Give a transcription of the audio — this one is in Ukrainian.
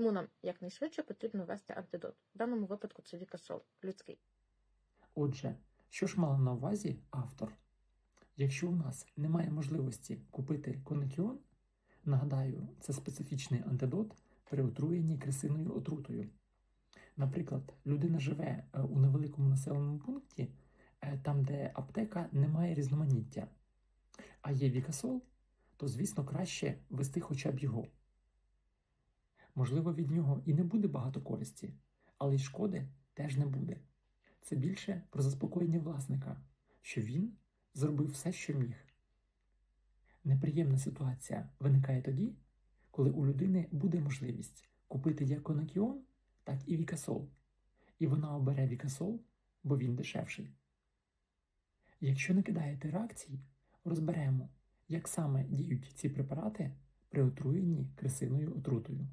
Тому нам якнайшвидше потрібно ввести антидот. В даному випадку це вікасол, людський. Отже, що ж мала на увазі автор? Якщо у нас немає можливості купити конекіон, нагадаю, це специфічний антидот при отруєнні крисиною отрутою. Наприклад, людина живе е, у невеликому населеному пункті, е, там, де аптека не має різноманіття, а є вікасол, то, звісно, краще вести хоча б його. Можливо, від нього і не буде багато користі, але й шкоди теж не буде. Це більше про заспокоєння власника, що він зробив все, що міг. Неприємна ситуація виникає тоді, коли у людини буде можливість купити як конакіон, так і вікасол, і вона обере вікасол, бо він дешевший. Якщо не кидаєте реакцій, розберемо, як саме діють ці препарати при отруєнні крисиною отрутою.